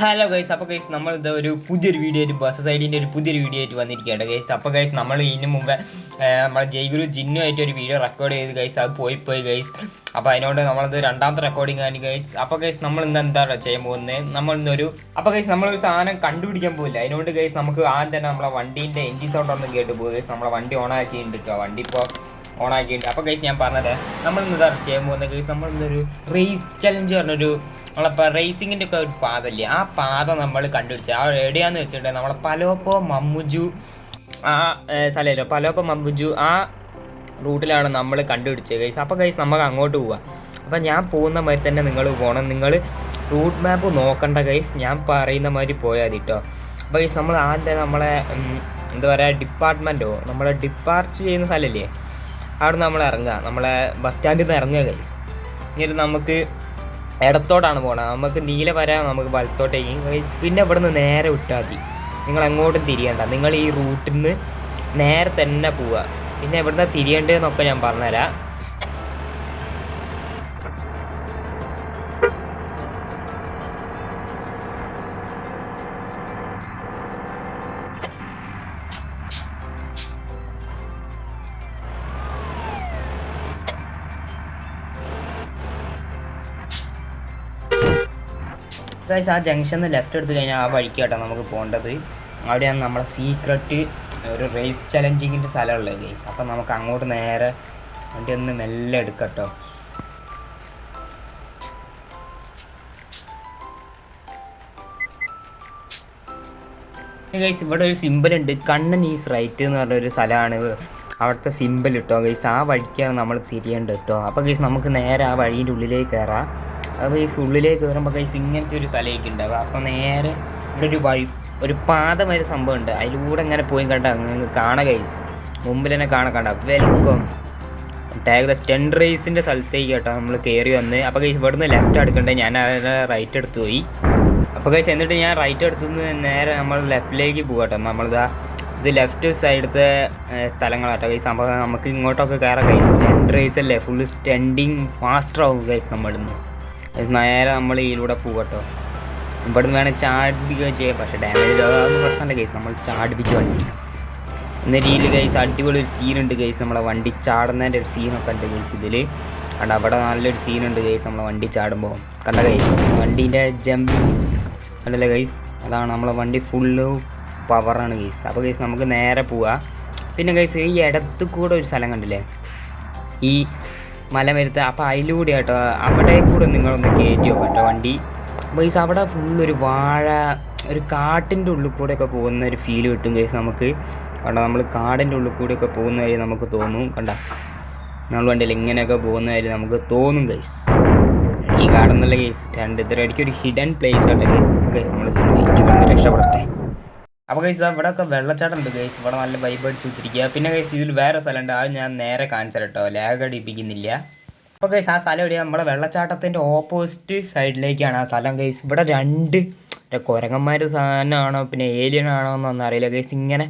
Guys അപ്പോൾ guys നമ്മൾ ഇത് ഒരു പുതിയൊരു വീഡിയോ ആയിട്ട് ബസ് സൈഡിന്റെ ഒരു പുതിയൊരു വീഡിയോ ആയിട്ട് വന്നിരിക്കുകയാണ് ഗൈസ് അപ്പോൾ ഗൈസ് നമ്മൾ ഇതിന് മുമ്പേ നമ്മുടെ ജയ്ഗുരു ജിന്നുമായിട്ട് ഒരു വീഡിയോ റെക്കോർഡ് ചെയ്ത് ഗൈസ് അത് പോയി പോയി ഗൈസ് അപ്പോൾ അതിനോട് നമ്മളത് രണ്ടാമത്തെ റെക്കോർഡിംഗ് ആണ് ഗൈസ് അപ്പോൾ ഗൈസ് നമ്മൾ ഇന്ന് എന്താ ചെയ്യാൻ പോകുന്നത് നമ്മൾ ഇന്നൊരു അപ്പോൾ ഗൈസ് നമ്മളൊരു സാധനം കണ്ടുപിടിക്കാൻ പോകില്ല അതിനോട് ഗൈസ് നമുക്ക് ആദ്യം തന്നെ നമ്മളെ വണ്ടീന്റെ എൻജിൻ സൗണ്ട് ഒന്നും കേട്ട് പോകും ഗൈസ് നമ്മളെ വണ്ടി ആക്കി കേട്ടോ വണ്ടി ഇപ്പോൾ ഓൺ ആക്കിയിട്ടുണ്ട്. അപ്പോൾ ഗൈസ് ഞാൻ പറഞ്ഞത് നമ്മൾ ഇന്ന് ഇതാ ചെയ്യാൻ പോകുന്നത് ഗൈസ് നമ്മൾ ഇന്നൊരു റേസ് ചലഞ്ച് പറഞ്ഞൊരു നമ്മളിപ്പോൾ റേസിങ്ങിന്റെ ഒക്കെ ഒരു പാതല്ലേ ആ പാത നമ്മൾ കണ്ടുപിടിച്ചത് ആ എവിടെയാന്ന് വെച്ചിട്ടുണ്ടെങ്കിൽ നമ്മളെ പലോപ്പോ മമ്മുജു ആ സ്ഥലമല്ലോ പലോപ്പോ മമ്മുജു ആ റൂട്ടിലാണ് നമ്മൾ കണ്ടുപിടിച്ചത് ഗൈസ് അപ്പോൾ ഗൈസ് നമുക്ക് അങ്ങോട്ട് പോവാം. അപ്പോൾ ഞാൻ പോകുന്ന മാതിരി തന്നെ നിങ്ങൾ പോകണം നിങ്ങൾ റൂട്ട് മാപ്പ് നോക്കണ്ട ഗൈസ് ഞാൻ പറയുന്ന മാതിരി പോയാൽ മതി കേട്ടോ അപ്പോൾ ഗൈസ് നമ്മൾ ആദ്യം നമ്മളെ എന്താ പറയുക ഡിപ്പാർട്ട്മെന്റോ നമ്മളെ ഡിപ്പാർച്ച് ചെയ്യുന്ന സ്ഥലമല്ലേ? അവിടെ നമ്മൾ ഇറങ്ങുക നമ്മളെ ബസ് സ്റ്റാൻഡിൽ നിന്ന് ഇറങ്ങുക ഗൈസ് എന്നിട്ട് നമുക്ക് ഇടത്തോട്ടാണ് പോകണം നമുക്ക് നീല വരാം നമുക്ക് വലത്തോട്ടേക്ക് പിന്നെ ഇവിടെ നിന്ന് നേരെ വിട്ടാൽ മതി. നിങ്ങൾ എങ്ങോട്ടും തിരിയണ്ട. നിങ്ങൾ ഈ റൂട്ടിൽ നിന്ന് നേരെ തന്നെ പോവുക. പിന്നെ എവിടുന്ന തിരിയേണ്ടതെന്നൊക്കെ ഞാൻ പറഞ്ഞുതരാം. ഗൈസ് ആ ജംഗ്ഷനിൽ ലെഫ്റ്റ് എടുത്തു കഴിഞ്ഞാൽ ആ വഴിക്ക് കേട്ടോ നമുക്ക് പോകേണ്ടത്. അവിടെയാണ് നമ്മുടെ സീക്രട്ട് ഒരു റേസ് ചലഞ്ചിങ്ങിന്റെ സ്ഥലമുള്ളത് ഗൈസ് അപ്പം നമുക്ക് അങ്ങോട്ട് നേരെ വണ്ടി ഒന്ന് മെല്ലെ എടുക്കട്ടോ. ഗൈസ് ഇവിടെ ഒരു സിമ്പിൾ ഉണ്ട്. കണ്ണൻ ഈസ് റൈറ്റ് എന്ന് പറഞ്ഞ ഒരു സ്ഥലമാണ്. അവിടുത്തെ സിമ്പിൾ കിട്ടോ ഗൈസ് ആ വഴിക്കാണ് നമ്മൾ തിരിയേണ്ടത് കേട്ടോ അപ്പോൾ ഗൈസ് നമുക്ക് നേരെ ആ വഴീന്റെ ഉള്ളിലേക്ക് കയറാം അപ്പോൾ ഈ ഉള്ളിലേക്ക് കയറുമ്പോൾ കൈസ് ഇങ്ങനത്തെ ഒരു സ്ഥലമൊക്കെ ഉണ്ടാവുക. അപ്പോൾ നേരെ ഇവിടെ ഒരു വഴി ഒരു പാതമായൊരു സംഭവം ഉണ്ട്. അതിലൂടെ ഇങ്ങനെ പോയി കണ്ട കാണാം കൈസ് മുമ്പിൽ തന്നെ കാണാൻ കണ്ട. വെൽക്കം ടാഗ് സ്റ്റെൻ റേസിന്റെ സ്ഥലത്തേക്ക് കേട്ടോ നമ്മൾ കയറി വന്ന്. അപ്പോൾ കൈസ് ഇവിടുന്ന് ലെഫ്റ്റ് എടുക്കണ്ടേ? ഞാൻ റൈറ്റ് എടുത്ത് പോയി. അപ്പോൾ കൈസ് എന്നിട്ട് ഞാൻ റൈറ്റ് എടുത്തുനിന്ന് നേരെ നമ്മൾ ലെഫ്റ്റിലേക്ക് പോകട്ടോ കേട്ടോ. നമ്മളിതാ ഇത് ലെഫ്റ്റ് സൈഡത്തെ സ്ഥലങ്ങളാട്ടോ ഈ സംഭവം നമുക്ക് ഇങ്ങോട്ടൊക്കെ കയറാം കൈസ് സ്റ്റെൻ റേസ് അല്ലേ? ഫുള്ള് സ്റ്റെൻഡിങ് ഫാസ്റ്റർ ആവും കൈസ് നമ്മളിന്ന്. നേരെ നമ്മൾ ഇതിലൂടെ പോകട്ടോ ഇവിടുന്ന് വേണേൽ ചാടിപ്പിക്കുകയോ ചെയ്യാം. പക്ഷേ ഡാമേജ് അതൊന്നും പ്രശ്നമല്ല കേസ് നമ്മൾ ചാടിപ്പിച്ച് വണ്ടി. എന്ന രീതിയിൽ കേസ് അടിപൊളി ഒരു സീനുണ്ട് കേസ് നമ്മളെ വണ്ടി ചാടുന്നതിന്റെ ഒരു സീനൊക്കെ ഉണ്ട് കേസ് ഇതിൽ കണ്ട അവിടെ നല്ലൊരു സീനുണ്ട് കേസ് നമ്മളെ വണ്ടി ചാടുമ്പോൾ. കണ്ട കേസ് വണ്ടീന്റെ ജമ്പിങ് കണ്ടല്ലേ കേസ് അതാണ് നമ്മളെ വണ്ടി ഫുള്ള് പവറാണ് കേസ് അപ്പോൾ കേസ് നമുക്ക് നേരെ പോവാം പിന്നെ കേസ് ഈ ഇടത്ത് കൂടെ ഒരു സ്ഥലം കണ്ടില്ലേ? ഈ മലമരുത്ത്. അപ്പോൾ അതിലൂടെ കേട്ടോ അവിടെ കൂടെ നിങ്ങളൊന്ന് കയറ്റി കേട്ടോ വണ്ടി. ഗൈസ് അവിടെ ഫുള്ളൊരു വാഴ ഒരു കാട്ടിന്റെ ഉള്ളിൽ കൂടെയൊക്കെ പോകുന്ന ഒരു ഫീൽ കിട്ടും ഗൈസ് നമുക്ക്. കണ്ട നമ്മൾ കാടിന്റെ ഉള്ളിൽ കൂടെയൊക്കെ പോകുന്ന കാര്യം നമുക്ക് തോന്നും. കണ്ട നമ്മൾ വണ്ടിയിൽ ഇങ്ങനെയൊക്കെ പോകുന്ന കാര്യം നമുക്ക് തോന്നും ഗൈസ് ഈ കാടെന്നുള്ള കേസ് രണ്ട് ഇതൊരിടയ്ക്ക് ഒരു ഹിഡൻ പ്ലേസ് ആട്ടെ ഗൈസ് നമ്മൾ രക്ഷപ്പെടട്ടെ. അപ്പോൾ കൈസ് ഇവിടെ ഒക്കെ വെള്ളച്ചാട്ടം ഉണ്ട് കൈസ് ഇവിടെ നല്ല വൈബ് അടിച്ച് കുത്തിരിക്കുക പിന്നെ കൈസ് ഇതിൽ വേറെ സ്ഥലമുണ്ട്. അത് ഞാൻ നേരെ കാണിച്ചു കേട്ടോ. ലാഗ് അടിപ്പിക്കുന്നില്ല. അപ്പോൾ കൈസ് ആ സ്ഥലം എവിടെയാണ് നമ്മുടെ വെള്ളച്ചാട്ടത്തിന്റെ ഓപ്പോസിറ്റ് സൈഡിലേക്കാണ് ആ സ്ഥലം കൈസ് ഇവിടെ രണ്ട് കുരങ്ങന്മാർ സാധനമാണോ പിന്നെ ഏലിയൻ ആണോ എന്നൊന്നും അറിയില്ല ഗൈസ് ഇങ്ങനെ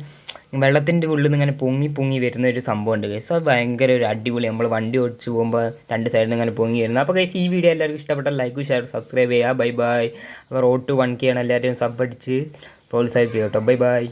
വെള്ളത്തിന്റെ ഉള്ളിൽ നിന്ന് ഇങ്ങനെ പൊങ്ങി പൊങ്ങി വരുന്ന ഒരു സംഭവം ഉണ്ട് ഗൈസ് അത് ഭയങ്കര ഒരു അടിപൊളി. നമ്മൾ വണ്ടി ഓടിച്ച് പോകുമ്പോൾ രണ്ട് സൈഡിൽ നിന്ന് ഇങ്ങനെ പൊങ്ങി വരുന്നത്. അപ്പോൾ കേസ് ഈ വീഡിയോ എല്ലാവർക്കും ഇഷ്ടപ്പെട്ട ലൈക്ക് ഷെയർ സബ്സ്ക്രൈബ് ചെയ്യുക ബൈ ബൈ അപ്പോൾ റോഡ് ടു വൺ കെ ആണ് എല്ലാവരും സബ് അടിച്ച്. പ്രോത്സാഹിപ്പിക്കുക കേട്ടോ ബൈ ബൈ